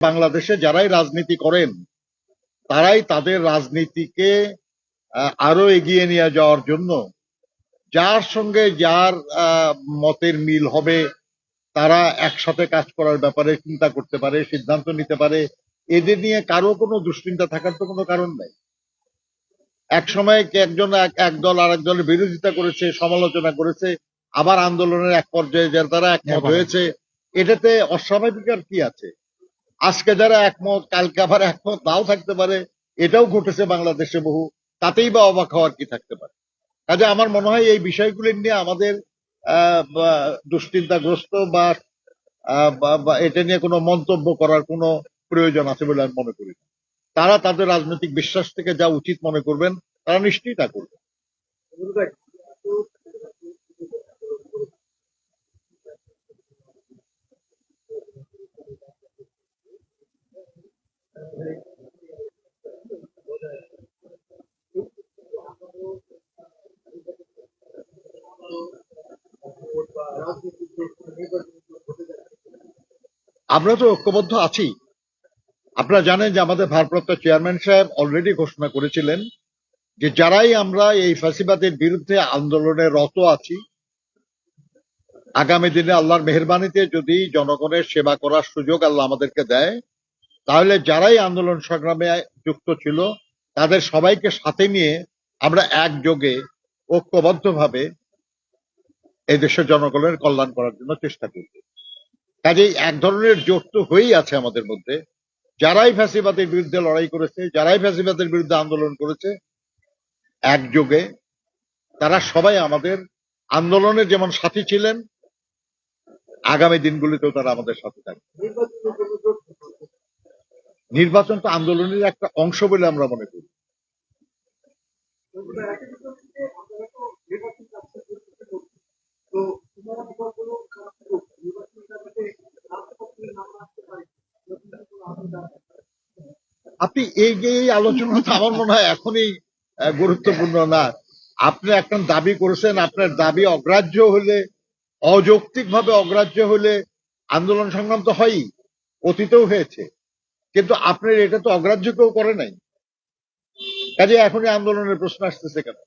বাংলাদেশে যারাই রাজনীতি করেন তারাই তাদের রাজনীতিকে আরও এগিয়ে নিয়ে যাওয়ার জন্য যার সঙ্গে যার আহ, মতের মিল হবে তারা একসাথে কাজ করার ব্যাপারে চিন্তা করতে পারে সিদ্ধান্ত নিতে পারে। এদের নিয়ে কারও কোনো দুশ্চিন্তা থাকার তো কোনো কারণ নাই। এক সময় কে একজন এক এক দল আর এক দলের বিরোধিতা করেছে সমালোচনা করেছে আবার আন্দোলনের এক পর্যায়ে যারা তারা একমত হয়েছে এটাতে অস্বাভাবিক আর কি আছে? আজকে যারা একমত, কালকে আবার একমত, নাও থাকতে পারে। এটাও ঘটেছে বাংলাদেশে বহু। তাতেই বা অবাক হওয়ার কি থাকতে পারে? কাজে আমার মনে হয় এই বিষয়গুলি নিয়ে আমাদের দুশ্চিন্তাগ্রস্ত বা এটা নিয়ে কোনো মন্তব্য করার কোনো প্রয়োজন আছে বলে আমি মনে করি তারা তাদের রাজনৈতিক বিশ্বাস থেকে যা উচিত মনে করবেন, তারা নিশ্চয়ই তা করবে আমরা তো ঐক্যবদ্ধ আছি। আপনারা জানেন যে আমাদের ভারপ্রাপ্ত চেয়ারম্যান সাহেব অলরেডি ঘোষণা করেছিলেন যে যারাই আমরা এই ফাঁসিবাদের বিরুদ্ধে আন্দোলনে রত আছি, আগামী দিনে আল্লাহর মেহরবানিতে যদি জনগণের সেবা করার সুযোগ আল্লাহ আমাদেরকে দেয়, তাহলে যারাই আন্দোলন সংগ্রামে যুক্ত ছিল, তাদের সবাইকে সাথে নিয়ে আমরা একযোগে ঐক্যবদ্ধভাবে এই দেশের জনগণের কল্যাণ করার জন্য চেষ্টা করব। কাজেই এক ধরনের জোট তো হয়েই আছে আমাদের মধ্যে। যারাই ফ্যাসিবাদের বিরুদ্ধে লড়াই করেছে, যারাই ফ্যাসিবাদের বিরুদ্ধে আন্দোলন করেছে, একযোগে তারা সবাই আমাদের আন্দোলনের যেমন সাথী ছিলেন, আগামী দিনগুলিতেও তারা আমাদের সাথে থাকবে। নির্বাচন তো আন্দোলনের একটা অংশ বলে আমরা মনে করি। আপনি এই যে এই আলোচনা তো আমার মনে হয় এখনই গুরুত্বপূর্ণ না। আপনি একটা দাবি করেছেন আপনার দাবি অগ্রাহ্য হলে অযৌক্তিক ভাবে অগ্রাহ্য হলে আন্দোলন সংগ্রাম তো হয়ই অতীতেও হয়েছে। কিন্তু আপনার এটা তো অগ্রাহ্য কেউ করে নাই। কাজে এখনই আন্দোলনের প্রশ্ন আসতেছে কেন?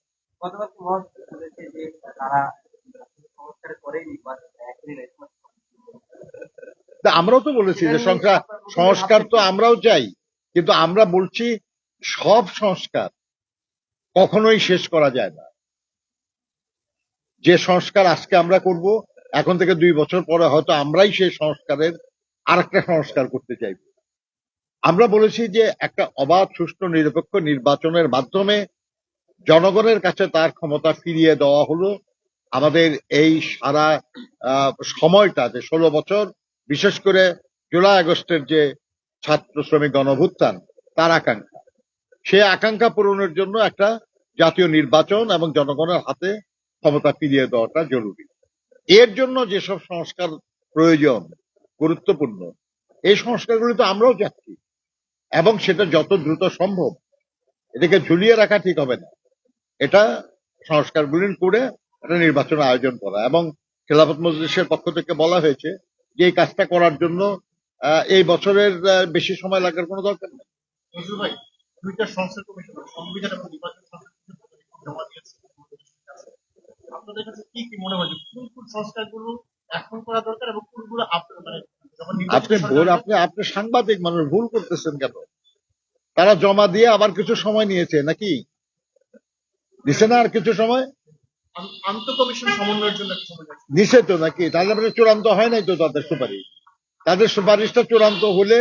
আমরাও তো বলেছি যে সংস্কার সংস্কার তো আমরাও চাই। কিন্তু আমরা বলছি সব সংস্কার কখনোই শেষ করা যায় না। যে সংস্কার আজকে আমরা করব, এখন থেকে দুই বছর পরে হয়তো আমরাই সেই সংস্কারের আরেকটা সংস্কার করতে চাইব। আমরা বলেছি যে একটা অবাধ, সুষ্ঠু, নিরপেক্ষ নির্বাচনের মাধ্যমে জনগণের কাছে তার ক্ষমতা ফিরিয়ে দেওয়া হলো। আমাদের এই সারা সময়টা যে ষোলো বছর, বিশেষ করে জুলাই আগস্টের যে ছাত্র শ্রমিক গণভুত্থান, তার আকাঙ্ক্ষা। সে আকাঙ্ক্ষা পূরণের জন্য একটা জাতীয় নির্বাচন এবং জনগণের হাতে ক্ষমতা ফিরিয়ে দেওয়াটা জরুরি। এর জন্য যেসব সংস্কার প্রয়োজন, গুরুত্বপূর্ণ, এই সংস্কারগুলি তো আমরাও চাচ্ছি। এবং সেটা যত দ্রুত সম্ভব, এটাকে ঝুলিয়ে রাখা ঠিক হবে না। এটা সংস্কারগুলি করে একটা নির্বাচন আয়োজন করা। এবং খেলাফত মজলিসের পক্ষ থেকে বলা হয়েছে যে এই কাজটা করার জন্য এই বছরের বেশি সময় লাগার কোনো দরকার নেই। ভাই দুইটা সংস্কার কমিশন সংবিধান এবং নির্বাচন জমা দিয়েছে। আপনাদের কাছে কি কি মনে হয় কোন কোন সংস্কারগুলো এখন করা দরকার এবং কোনগুলো মানে আপনি ভুল আপনি আপনি সাংবাদিক মানুষ ভুল করতেছেন কেন? তারা জমা দিয়ে আবার কিছু সময় নিয়েছে নাকি? দিছে না আর কিছু সময়? আন- আন্ত কমিশন সমন্বয়ের জন্য নিছে তো নাকি? তাহলে মানে চূড়ান্ত হয় নাই তো তাদের সুপারিশ তাদের সুপারিশটা চূড়ান্ত হলে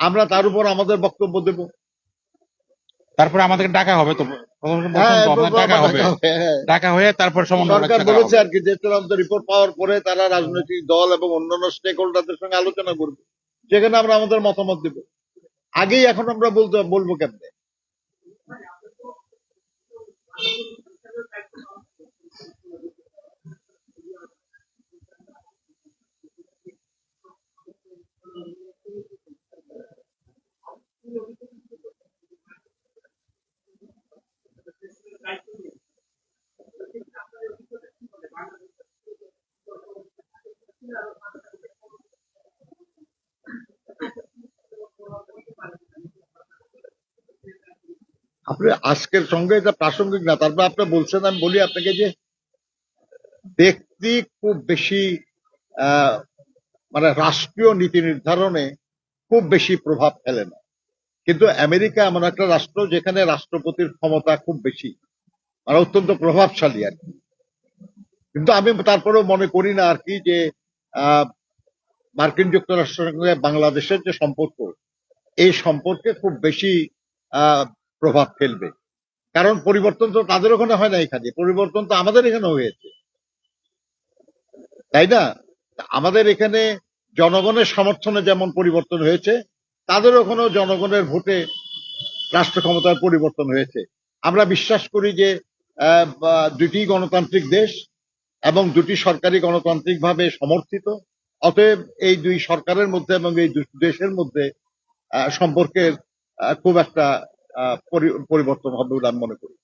আমরা তার উপর আমাদের বক্তব্য দেব। তারপর আমাদের ডাকা হবে তো। হ্যাঁ, হ্যাঁ। ডাকা হয়ে তারপর সরকার বলেছে আর কি যে চূড়ান্ত রিপোর্ট পাওয়ার পরে তারা রাজনৈতিক দল এবং অন্যান্য স্টেক হোল্ডারদের সঙ্গে আলোচনা করবে। সেখানে আমরা আমাদের মতামত দেব। আগেই এখন আমরা বলতে বলব কেমনে? আপনি আজকের সঙ্গে এটা প্রাসঙ্গিক না, তারপরে আপনি বলছেন, আমি বলি আপনাকে যে ব্যক্তি খুব বেশি মানে রাষ্ট্রীয় নীতি নির্ধারণে খুব বেশি প্রভাব ফেলে না। কিন্তু আমেরিকা এমন একটা রাষ্ট্র যেখানে রাষ্ট্রপতির ক্ষমতা খুব বেশি মানে অত্যন্ত প্রভাবশালী আর কি। কিন্তু আমি তারপরেও মনে করি না আর কি যে মার্কিন যুক্তরাষ্ট্রের সঙ্গে বাংলাদেশের যে সম্পর্ক, এই সম্পর্কে খুব বেশি প্রভাব ফেলবে। কারণ পরিবর্তন তো তাদের ওখানে হয় না এখানে। পরিবর্তন তো আমাদের এখানে হয়েছে। তাই না? আমাদের এখানে জনগণের সমর্থনে যেমন পরিবর্তন হয়েছে, তাদের ওখানেও জনগণের ভোটে রাষ্ট্র ক্ষমতার পরিবর্তন হয়েছে। আমরা বিশ্বাস করি যে দুটি গণতান্ত্রিক দেশ এবং দুটি সরকারি গণতান্ত্রিকভাবে সমর্থিত। অতএব এই দুই সরকারের মধ্যে এবং এই দেশের মধ্যে সম্পর্কের খুব একটা পরিবর্তন হবে বলে আমি মনে করি।